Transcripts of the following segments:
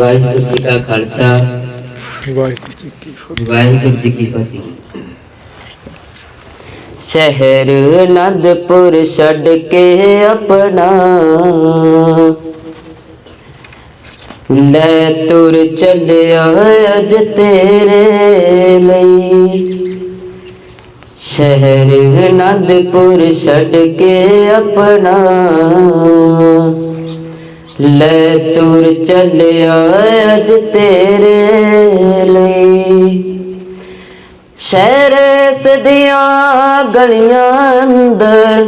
ਵਾਹਿਗੁਰੂ ਜੀ ਕਾ ਖਾਲਸਾ। ਵਾਹਿਗੁਰੂ ਜੀ ਕੀ ਫਤਿਹ। ਵਾਹਿਗੁਰੂ ਜੀ ਕੀ ਫਤਿਹ। ਸ਼ਹਿਰ ਅਨੰਦਪੁਰ ਛੱਡ ਕੇ ਆਪਣਾ। ਲੈ ਤੁਰ ਚੱਲਿਆ ਅਜ ਤੇਰੇ ਲਈ। ਸ਼ਹਿਰ ਅਨੰਦਪੁਰ ਛੱਡ ਕੇ ਆਪਣਾ। ਲੈ ਤੁਰ ਚੱਲਿਆ ਅਜ ਤੇਰੇ ਲਈ। ਸ਼ਹਿਰ ਸਦੀਆਂ ਗਲੀਆਂ ਅੰਦਰ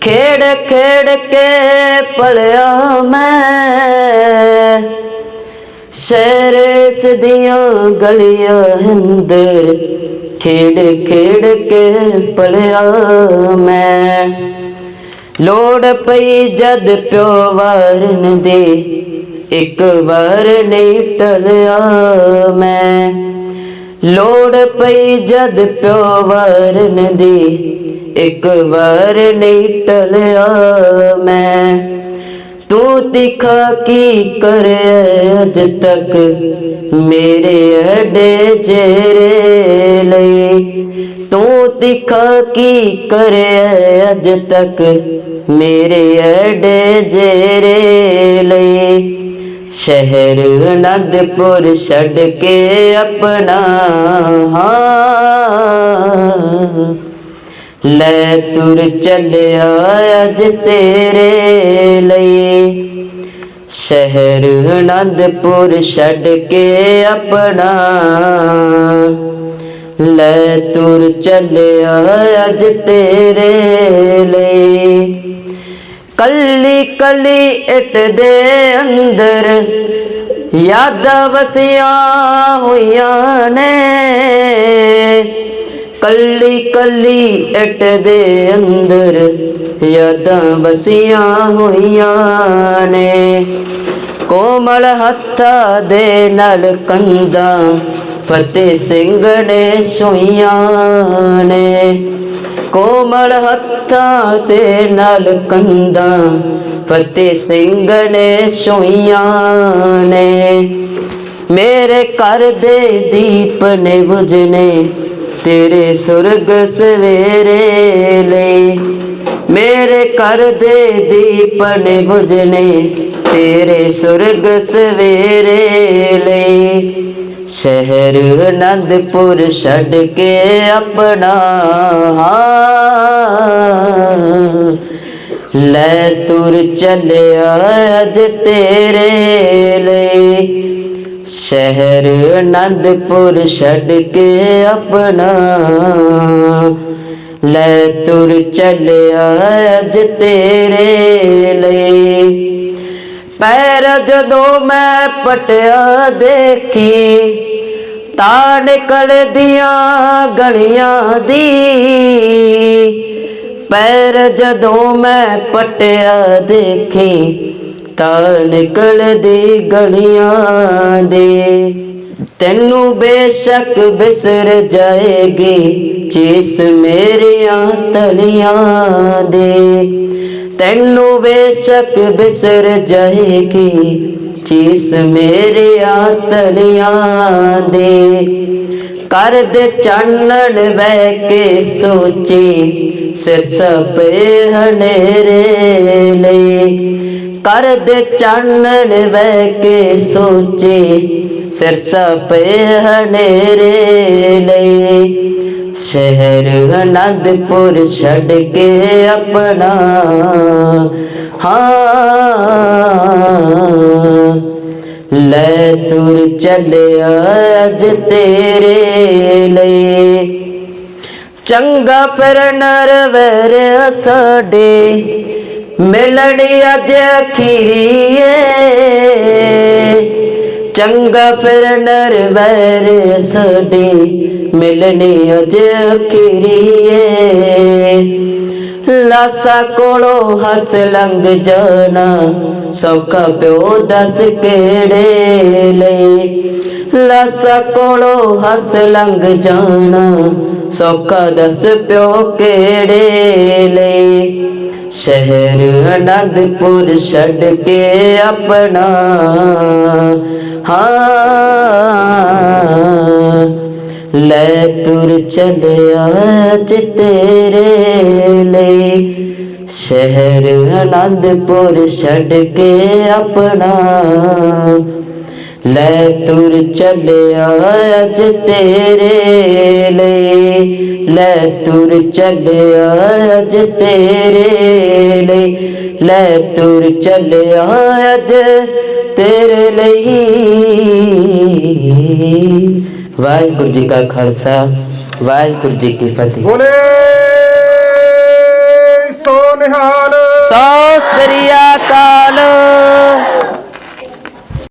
ਖੇੜ ਖੇੜ ਕੇ ਪਲਿਆ ਮੈਂ। ਸ਼ਹਿਰ ਸਦੀਆਂ ਗਲੀਆਂ ਅੰਦਰ ਖੇੜ ਖੇੜ ਕੇ ਪਲਿਆ ਮੈਂ। ਲੋੜ ਪਈ ਜਦ ਪਿਓ ਵਾਰਨ ਦੇ। ਇੱਕ ਵਾਰ ਨਹੀਂ ਟਲਿਆ ਮੈਂ। ਲੋੜ ਪਈ ਜਦ ਪਿਓ ਵਰਨ ਦੀ। ਇੱਕ ਵਾਰ ਨਹੀਂ ਟਲਿਆ ਮੈਂ। ਤੂੰ ਤਿਖਾ ਕੀ ਕਰਿਆ ਅਜ ਤੱਕ? ਮੇਰੇ ਅਡੇ ਚਿਹਰੇ ਲਈ ਤੂੰ ਤਿਖਾ ਕੀ ਕਰਿਆ ਅਜ ਤੱਕ? ਮੇਰੇ ਅਡੇ ਜੇਰੇ ਲਈ ਸ਼ਹਿਰ ਅਨੰਦਪੁਰ ਛੱਡ ਕੇ ਆਪਣਾ ਹਾਂ। ਲੈ ਤੁਰ ਚੱਲਿਆ ਅਜ ਤੇਰੇ ਲਈ। ਸ਼ਹਿਰ ਅਨੰਦਪੁਰ ਛੱਡ ਕੇ ਆਪਣਾ। ਲੈ ਤੁਰ ਚੱਲਿਆ ਅਜ ਤੇਰੇ ਲਈ। ਕੱਲੀ ਕੱਲੀ ਇੱਟ ਦੇ ਅੰਦਰ ਯਾਦਾਂ ਵਸੀਆਂ ਹੋਈਆਂ ਨੇ। ਕੱਲੀ ਕੱਲੀ ਇੱਟ ਦੇ ਅੰਦਰ ਯਾਦਾਂ ਵਸੀਆਂ ਹੋਈਆਂ ਨੇ। ਕੋਮਲ ਹੱਥਾਂ ਦੇ ਨਾਲ ਕੰਧਾਂ ਫਤਿਹ ਸਿੰਘ ਨੇ ਸੋਈਆਂ ਨੇ। ਕੋਮਲ ਹੱਥਾਂ ਤੇ ਨਾਲ ਕੰਧਾਂ ਫਤਿਹ ਸਿੰਘ ਨੇ ਸੋਈਆਂ ਨੇ। ਮੇਰੇ ਘਰ ਦੇ ਦੀਪ ਨੇ ਬੁਝਨੇ ਤੇਰੇ ਸੁਰਗ ਸਵੇਰੇ ਲਈ। ਮੇਰੇ ਘਰ ਦੇ ਦੀਪਨ ਨੇ ਬੁਝਨੇ ਤੇਰੇ ਸੁਰਗ ਸਵੇਰੇ ਲਈ। ਸ਼ਹਿਰ ਅਨੰਦਪੁਰ ਛੱਡ ਕੇ ਆਪਣਾ ਹਾਂ ਲੈ ਤੁਰ ਚੱਲਿਆ ਅਜ ਤੇਰੇ ਲਈ। ਸ਼ਹਿਰ ਅਨੰਦਪੁਰ ਛੱਡ ਕੇ ਆਪਣਾ। ਲੈ ਤੁਰ ਚੱਲਿਆ ਅਜ ਤੇਰੇ ਲਈ। ਪੈਰ ਜਦੋਂ ਮੈਂ ਪਟਿਆ ਦੇਖੀ ਤਾਂ ਨਿਕਲਦੀਆਂ ਗਲੀਆਂ ਦੀ। ਪੈਰ ਜਦੋਂ ਮੈਂ ਪਟਿਆ ਦੇਖੀ ਤਾਂ ਨਿਕਲਦੀ ਗਲੀਆਂ ਦੇ। ਤੈਨੂੰ ਬੇਸ਼ੱਕ ਬਿਸਰ ਜਾਏਗੀ ਚੀਸ ਮੇਰੀਆਂ ਤਲੀਆਂ ਦੇ। ਤੈਨੂੰ ਬੇਸ਼ੱਕ ਬਿਸਰ ਜਾਏਗੀ ਚੀਸ ਮੇਰੀਆਂ ਤਲੀਆਂ ਦੇ। ਕਰ ਦੇ ਚਾਨਣ ਬਹਿ ਕੇ ਸੋਚੀ, ਸਿਰ ਸਪੇ ਹਨੇਰੇ ਲਈ। ਕਰ ਚਾਨਣ ਬਹਿ ਕੇ ਸੋਚੀ, ਸਿਰ ਸਪੇ ਹਨੇਰੇ ਲਈ। ਸ਼ਹਿਰ ਅਨੰਦਪੁਰ ਛੱਡ ਕੇ ਆਪਣਾ, ਹਾਂ। ਲੈ ਤੁਰ ਚੱਲਿਆ ਅਜ ਤੇਰੇ ਚੰਗਾ ਫਿਰ ਨਰਵਰ ਸਾਡੇ ਮਿਲਣੀ ਅੱਜ ਅਖੀਰੀਏ। ਚੰਗਾ ਫਿਰ ਨਰਵਰ ਸਾਡੇ ਮਿਲਣੀ ਅੱਜ ਅਖੀਰੀਏ। ਲਾਸਾ ਕੋਲੋਂ ਹੱਸ ਲੰਘ ਜਾਣਾ ਸੌਖਾ ਪਿਓ ਦੱਸ ਕਿਹੜੇ ਲਈ। ਲਾਸਾ ਕੋਲੋਂ ਹੱਸ ਲੰਘ ਜਾਣਾ ਸੌਖਾ ਦੱਸ ਪਿਓ ਕਿਹੜੇ ਲਈ? ਸ਼ਹਿਰ ਅਨੰਦਪੁਰ ਛੱਡ ਕੇ ਆਪਣਾ। ਹਾਂ, ਲੈ ਤੁਰ ਚਲਿਆ ਅੱਜ ਤੇਰੇ ਲਈ। ਸ਼ਹਿਰ ਅਨੰਦਪੁਰ ਛੱਡ ਕੇ ਆਪਣਾ। ਲੈ ਤੁਰ ਚੱਲਿਆ ਅੱਜ ਤੇਰੇ ਲਈ। ਲੈ ਤੁਰ ਚੱਲਿਆ ਅੱਜ ਤੇਰੇ ਲਈ। ਲੈ ਤੁਰ ਚੱਲਿਆ ਅੱਜ ਤੇਰੇ ਲਈ। ਵਾਹਿਗੁਰੂ ਜੀ ਕਾ ਖਾਲਸਾ ਵਾਹਿਗੁਰੂ ਜੀ ਕੀ ਫਤਿਹ। ਬੋਲੇ ਸੋ ਨਿਹਾਲ। ਸਤਿ ਸ੍ਰੀ ਅਕਾਲ।